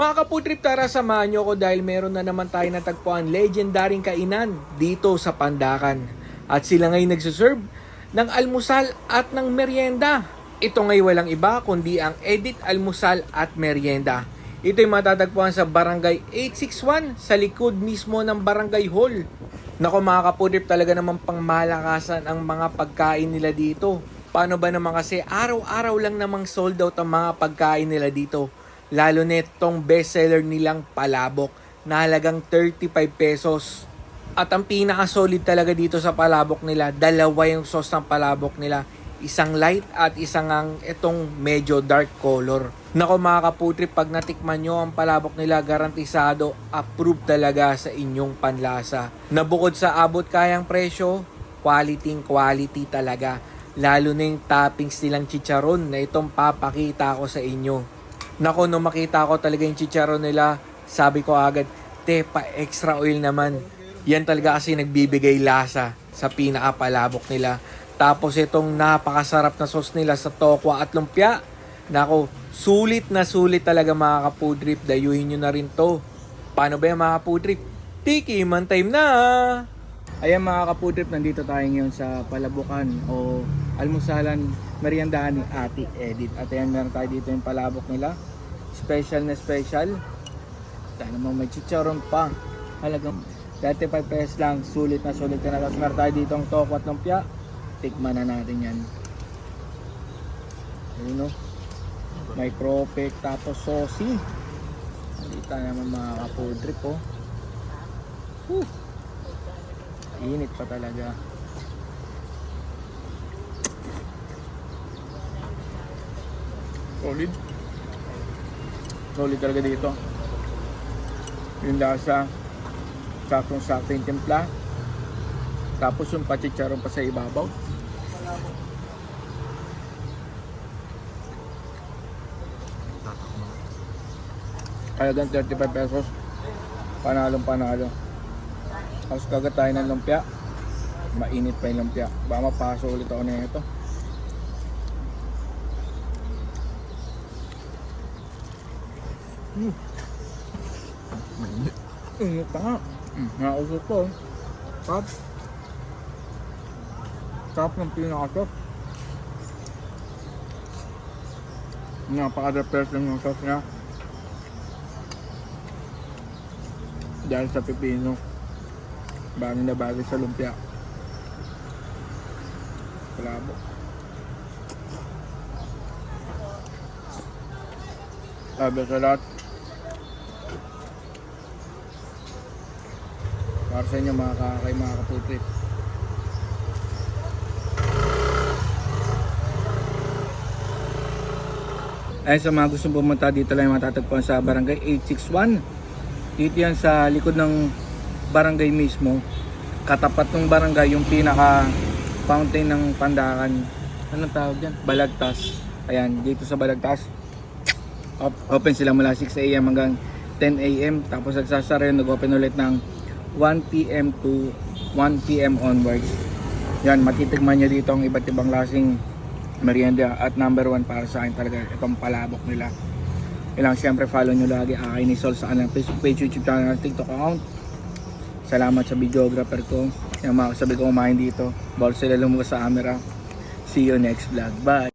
Mga kaputrip, tara samahan nyo ko dahil meron na naman tayo natagpuan legendaring kainan dito sa Pandakan. At sila ngayon nagsuserve ng almusal at ng merienda. Ito ngay walang iba kundi ang Edit Almusal at Merienda. Ito'y matatagpuan sa Barangay 861 sa likod mismo ng Barangay Hall. Nako mga kaputrip, talaga naman pangmalakasan ang mga pagkain nila dito. Paano ba naman kasi araw-araw lang namang sold out ang mga pagkain nila dito. Lalo na itong bestseller nilang palabok na halagang 35 pesos. At ang pinaka-solid talaga dito sa palabok nila, dalawa yung sauce ng palabok nila. Isang light at isang ang itong medyo dark color. Nako mga kaputrip, pag natikman nyo ang palabok nila, garantisado, approved talaga sa inyong panlasa. Na bukod sa abot kayang presyo, quality quality talaga. Lalo na yung toppings nilang chicharon na itong papakita ko sa inyo. Nako, nung makita ko talaga yung chicharon nila, sabi ko agad, te, pa extra oil naman. Yan talaga kasi nagbibigay lasa sa pinakapalabok nila. Tapos itong napakasarap na sauce nila sa tokwa at lumpia. Nako, sulit na sulit talaga mga kapudrip. Dayuhin nyo na rin to. Paano ba yan mga kapudrip? Tiki, man time na! Ayan mga kapudrip, nandito tayo ngayon sa Palabukan o Almusalan Meriendahan ni Ate Edit. At ayan, meron tayo dito yung palabok nila. Special na special. Tayo namang may chicharon pa. Halagang 35 pesos lang. Sulit na sulit ka na. Meron tayo dito ang toko at lumpia. Tikman na natin yan. Ayun o. May propek tapos saucy. Halita naman mga kapudrip oh. Whew. Init pa talaga. Solid. Solid talaga dito. Yung lasa, saktong sakto yung timpla. Tapos yung pachicharon pa sa ibabaw. Halagang 35 pesos. Panalong panalo. Tapos kagat tayo ng lumpia. Mainit pa yung lumpia. Baka mapaso ulit ako na ito. Mm. Mainit. Init nga. Mm. Nakausap ko. Tap. Tap ng pinakasap. Napaka-refresh lang yung sauce niya. Dahil sa pipino. Bagay na bagay sa lumpia. Palabo. Sabi sa lahat. Para sa inyo mga kakay, mga kaputi. Ay sa mga gustong pumunta dito lang matatagpuan sa barangay 861. Dito yan sa likod ng barangay mismo. Katapat ng barangay yung pinaka fountain ng Pandakan. Anong tawag dyan? Balagtas. Ayan, dito sa Balagtas. Op- Open sila mula 6 a.m. hanggang 10 a.m. Tapos nagsasara yun, nag-open ulit ng 1 p.m. to 1 p.m. onwards. Yan, matitigman nyo dito ang iba't ibang lasing merienda at number one para sa akin talaga itong palabok nila. Ilang syempre follow nyo lagi Akay ni Sol sa kanilang Facebook page, YouTube channel, TikTok account. Salamat sa videographer ko. Yung mga sabi ko kumain dito. Bawal sila lumugas sa camera. See you next vlog. Bye!